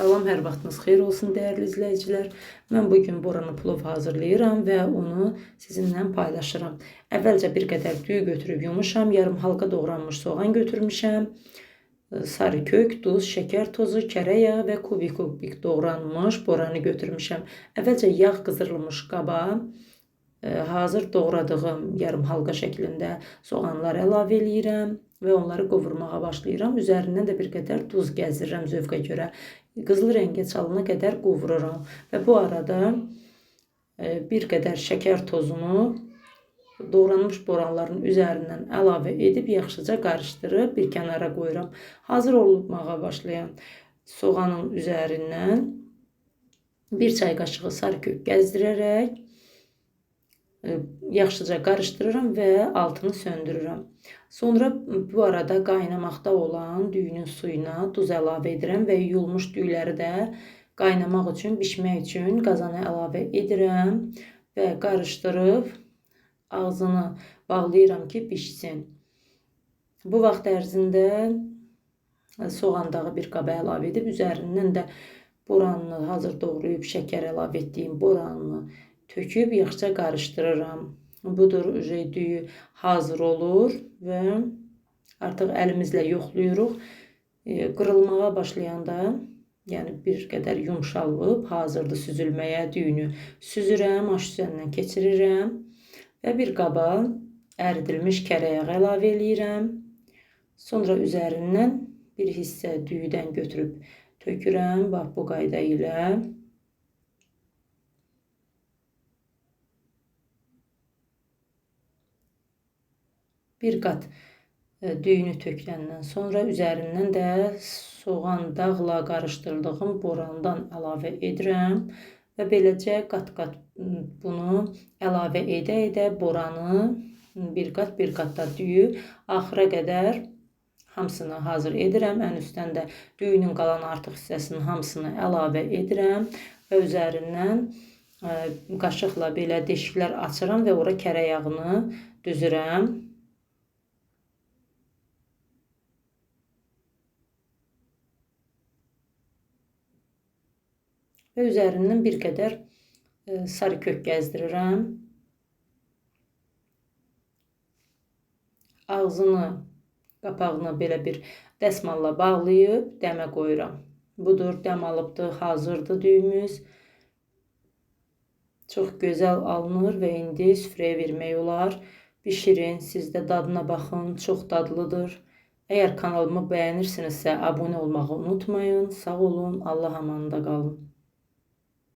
Salam, hər vaxtınız xeyir olsun dəyərli izləyicilər. Mən bu gün boranı plov hazırlayıram və onu sizinlə paylaşıram. Əvvəlcə bir qədər düyü götürüb yumuşam, yarım halqa doğranmış soğan götürmüşəm. Sarı kök, duz, şəkər tozu, kərə yağı və kubik kubik doğranmış boranı götürmüşəm. Əvvəlcə yağ qızdırılmış qaba e, hazır doğradığım yarım halqa şəklində soğanlar əlavə eləyirəm və onları qovurmağa başlayıram. Üzərindən də bir qədər duz gəzdirirəm zövqə görə. Qızıl rəngə çalana qədər qovururam və bu arada e, bir qədər şəkər tozunu doğranmış boranların üzərindən əlavə edib yaxşıca qarışdırıb bir kənara qoyuram. Hazır olmağa başlayan soğanın üzərindən bir çay qaşığı sarı kök gəzdirərək yaxşıca qarışdırıram və altını söndürürəm. Sonra bu arada qaynamaqda olan düyünün suyuna duz əlavə edirəm və yuyulmuş düyləri də qaynamaq üçün, bişmək üçün qazana əlavə edirəm və qarışdırıb ağzını bağlayıram ki, bişsin. Bu vaxt ərzində soğan bir qaba əlavə edib üzərindən də boranını hazır doğrayıb şəkər əlavə etdiyim boranını töküb yaxşıca qarışdırıram. Budur, düyü hazır olur və artıq əlimizlə yoxluyuruq. E, Qırılmağa başlayanda, yəni bir qədər yumşalıb, hazırdır süzülməyə düyünü süzürəm, aş üzərindən keçirirəm və bir qaba əridilmiş kərə yağı əlavə eləyirəm. Sonra üzərindən bir hissə düyüdən götürüb tökürəm, bax bu qayda ilə. Bir qat e, düyünü töküləndən sonra üzərindən də soğan dağla qarışdırdığım borandan əlavə edirəm və beləcə qat-qat bunu əlavə edə-edə boranı bir qat bir qat da düyü axıra qədər hamısını hazır edirəm. Ən üstdən də düyünün qalan artıq hissəsinin hamısını əlavə edirəm və üzərindən ə, qaşıqla belə deşiklər açıram və ora kərə yağını düzürəm. Və üzərindən bir qədər ə, sarı kök gəzdirirəm. Ağzını, qapağını belə bir dəsmalla bağlayıb dəmə qoyuram. Budur, dəm alıbdı, hazırdır düyümüz. Çox gözəl alınır və indi süfrəyə vermək olar. Bişirin, siz də dadına baxın, çox dadlıdır. Əgər kanalımı bəyənirsinizsə abunə olmağı unutmayın. Sağ olun, Allah amanında qalın.